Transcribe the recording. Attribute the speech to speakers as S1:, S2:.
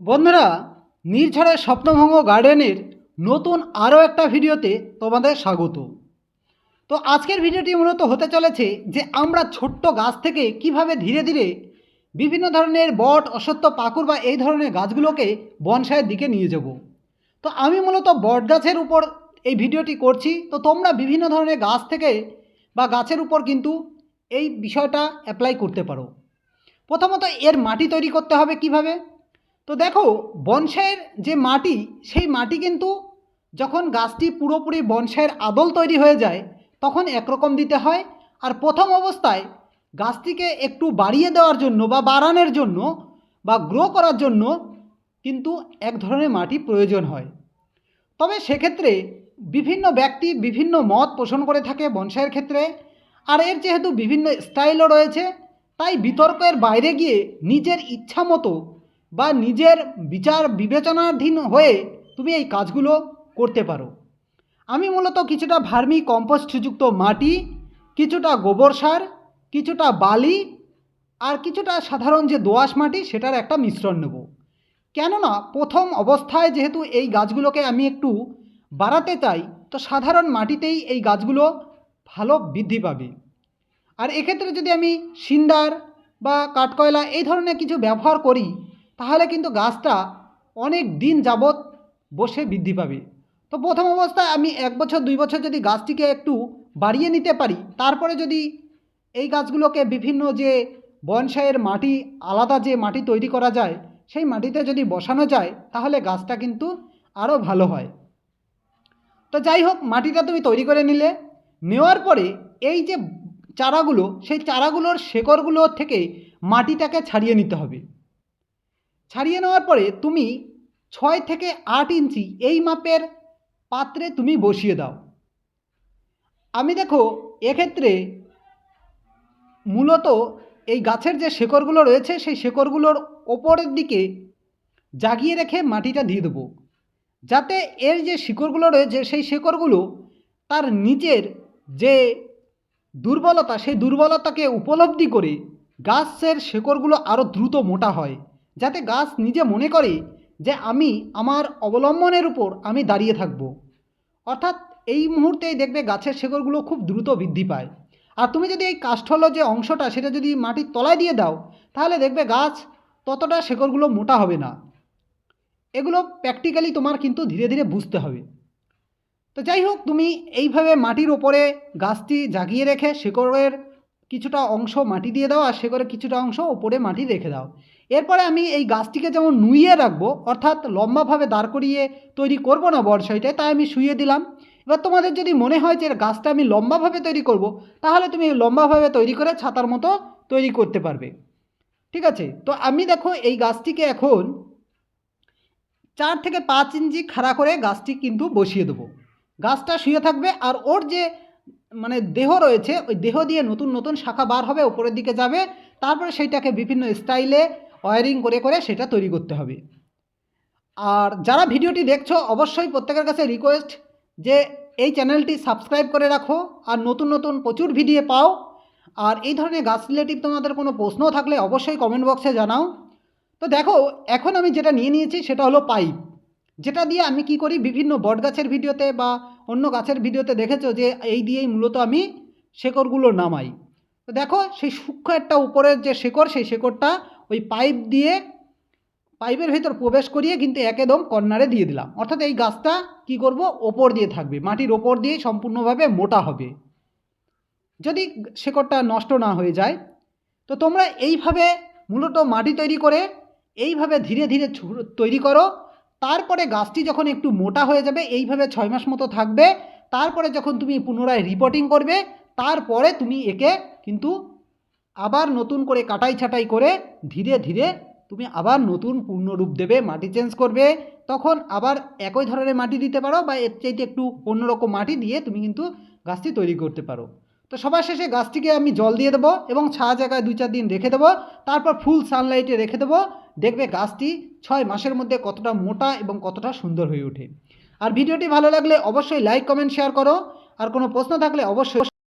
S1: বন্ধুরা নির্ঝরের স্বপ্নভঙ্গ গার্ডেনের নতুন আরও একটা ভিডিওতে তোমাদের স্বাগত। তো আজকের ভিডিওটি মূলত হতে চলেছে যে আমরা ছোট্ট গাছ থেকে কীভাবে ধীরে ধীরে বিভিন্ন ধরনের বট অসত্য পাকুর বা এই ধরনের গাছগুলোকে বনসাইয়ের দিকে নিয়ে যাব। তো আমি মূলত বট গাছের উপর এই ভিডিওটি করছি। তো তোমরা বিভিন্ন ধরনের গাছ থেকে বা গাছের উপর কিন্তু এই বিষয়টা অ্যাপ্লাই করতে পারো। প্রথমত এর মাটি তৈরি করতে হবে কীভাবে? তো দেখো, বনসাইয়ের যে মাটি, সেই মাটি কিন্তু যখন গাছটি পুরোপুরি বনসাইয়ের আদল তৈরি হয়ে যায়, তখন একরকম দিতে হয়। আর প্রথম অবস্থায় গাছটিকে একটু বাড়িয়ে দেওয়ার জন্য বা বাড়ানোর জন্য বা গ্রো করার জন্য কিন্তু এক ধরনের মাটি প্রয়োজন হয়। তবে সেক্ষেত্রে বিভিন্ন ব্যক্তি বিভিন্ন মত পোষণ করে থাকে বনসাইয়ের ক্ষেত্রে। আর এর যেহেতু বিভিন্ন স্টাইলও রয়েছে, তাই বিতর্কের বাইরে গিয়ে নিজের ইচ্ছা মতো বা নিজের বিচার বিবেচনাধীন হয়ে তুমি এই কাজগুলো করতে পারো। আমি মূলত কিছুটা ভার্মি কম্পোস্টযুক্ত মাটি, কিছুটা গোবর সার, কিছুটা বালি আর কিছুটা সাধারণ যে দোআঁশ মাটি সেটার একটা মিশ্রণ নেব। কেননা প্রথম অবস্থায় যেহেতু এই গাছগুলোকে আমি একটু বাড়াতে চাই, তো সাধারণ মাটিতেই এই গাছগুলো ভালো বৃদ্ধি পাবে। আর এক্ষেত্রে যদি আমি সিন্ডার বা কাঠকয়লা এই ধরনের কিছু ব্যবহার করি তাহলে কিন্তু গাছটা অনেক দিন যাবৎ বসে বৃদ্ধি পাবে। তো প্রথম অবস্থায় আমি এক বছর, দুই বছর যদি গাছটিকে একটু বাড়িয়ে নিতে পারি, তারপরে যদি এই গাছগুলোকে বিভিন্ন যে বনসাইয়ের মাটি, আলাদা যে মাটি তৈরি করা যায়, সেই মাটিতে যদি বসানো যায়, তাহলে গাছটা কিন্তু আরও ভালো হয়। তো যাই হোক, মাটিটা তুমি তৈরি করে নিলে। নেওয়ার পরে এই যে চারাগুলো, সেই চারাগুলোর শেকড়গুলোর থেকে মাটিটাকে ছাড়িয়ে নিতে হবে। ছাড়িয়ে নেওয়ার পরে তুমি ছয় থেকে আট ইঞ্চি এই মাপের পাত্রে তুমি বসিয়ে দাও। আমি দেখো, এক্ষেত্রে মূলত এই গাছের যে শেকড়গুলো রয়েছে, সেই শেকড়গুলোর ওপরের দিকে জাগিয়ে রেখে মাটিটা দিয়ে দেবো। যাতে এর যে শিকড়গুলো রয়েছে, সেই শিকড়গুলো তার নিচের যে দুর্বলতা, সেই দুর্বলতাকে উপলব্ধি করে গাছের শেকড়গুলো আরও দ্রুত মোটা হয়। যাতে গাছ নিজে মনে করে যে আমি আমার অবলম্বনের উপর আমি দাঁড়িয়ে থাকব। অর্থাৎ এই মুহূর্তেই দেখবে গাছের শেকড়গুলো খুব দ্রুত বৃদ্ধি পায়। আর তুমি যদি এই কাষ্ঠল যে অংশটা সেটা যদি মাটির তলায় দিয়ে দাও, তাহলে দেখবে গাছ ততটা শেকড়গুলো মোটা হবে না। এগুলো প্র্যাকটিক্যালি তোমার কিন্তু ধীরে ধীরে বুঝতে হবে। তো যাই হোক, তুমি এইভাবে মাটির ওপরে গাছটি জাগিয়ে রেখে শেকড়ের কিছুটা অংশ মাটি দিয়ে দাও আর শেকড়ের কিছুটা অংশ ওপরে মাটি রেখে দাও। এরপরে আমি এই গাছটিকে যেমন নুইয়ে রাখব, অর্থাৎ লম্বাভাবে দাঁড় করিয়ে তৈরি করব না বর্ষাইটায়, তাই আমি শুয়ে দিলাম। এবার তোমাদের যদি মনে হয় যে গাছটা আমি লম্বাভাবে তৈরি করব, তাহলে তুমি লম্বাভাবে তৈরি করে ছাতার মতো তৈরি করতে পারবে। ঠিক আছে? তো আমি দেখো এই গাছটিকে এখন চার থেকে পাঁচ ইঞ্চি খাড়া করে গাছটি কিন্তু বসিয়ে দেবো। গাছটা শুয়ে থাকবে আর ওর যে মানে দেহ রয়েছে, ওই দেহ দিয়ে নতুন নতুন শাখা বার হবে, উপরের দিকে যাবে। তারপরে সেইটাকে বিভিন্ন স্টাইলে ওয়ারিং করে করে সেটা তৈরি করতে হবে। আর যারা ভিডিওটি দেখছ, অবশ্যই প্রত্যেকের কাছে রিকোয়েস্ট যে এই চ্যানেলটি সাবস্ক্রাইব করে রাখো আর নতুন নতুন প্রচুর ভিডিও পাও। আর এই ধরনের গাছ রিলেটিভ তোমাদের কোনো প্রশ্ন থাকলে অবশ্যই কমেন্ট বক্সে জানাও। তো দেখো, এখন আমি যেটা নিয়ে নিয়েছি সেটা হলো পাইপ যেটা দিয়ে আমি কি করি, বিভিন্ন বট গাছের ভিডিওতে বা অন্য গাছের ভিডিওতে দেখেছ যে এই দিয়েই মূলত আমি শেকড়গুলো নামাই। তো দেখো, সেই সূক্ষ্ম একটা উপরের যে শেকড়, সেই শেকড়টা ওই পাইপ দিয়ে পাইপের ভেতর প্রবেশ করিয়ে কিন্তু একদম কর্নারে দিয়ে দিলাম। অর্থাৎ এই গাছটা কি করব? ওপর দিয়ে থাকবে। মাটির ওপর দিয়ে সম্পূর্ণভাবে মোটা হবে। যদি শেকড়টা নষ্ট না হয়ে যায়, তো তোমরা এইভাবে মূলত মাটি তৈরি করে এইভাবে ধীরে ধীরে তৈরি করো। তারপরে গাছটি যখন একটু মোটা হয়ে যাবে, এইভাবে ছয় মাস মতো থাকবে। তারপরে যখন তুমি পুনরায় রিপোর্টিং করবে, তারপরে তুমি একে কিন্তু আবার নতুন করে কাটাই ছাটাই করে ধীরে ধীরে তুমি আবার নতুন পূর্ণরূপ দেবে, মাটি চেঞ্জ করবে। তখন আবার একই ধরনের মাটি দিতে পারো বা এর চাইতে একটু অন্যরকম মাটি দিয়ে তুমি কিন্তু গাছটি তৈরি করতে পারো। তো সবার শেষে গাছটিকে আমি জল দিয়ে দেবো এবং ছায়া জায়গায় দুই চার দিন রেখে দেবো। তারপর ফুল সানলাইটে রেখে দেবো। দেখবে গাছটি ছয় মাসের মধ্যে কতটা মোটা এবং কতটা সুন্দর হয়ে ওঠে। আর ভিডিওটি ভালো লাগলে অবশ্যই লাইক কমেন্ট শেয়ার করো। আর কোনো প্রশ্ন থাকলে অবশ্যই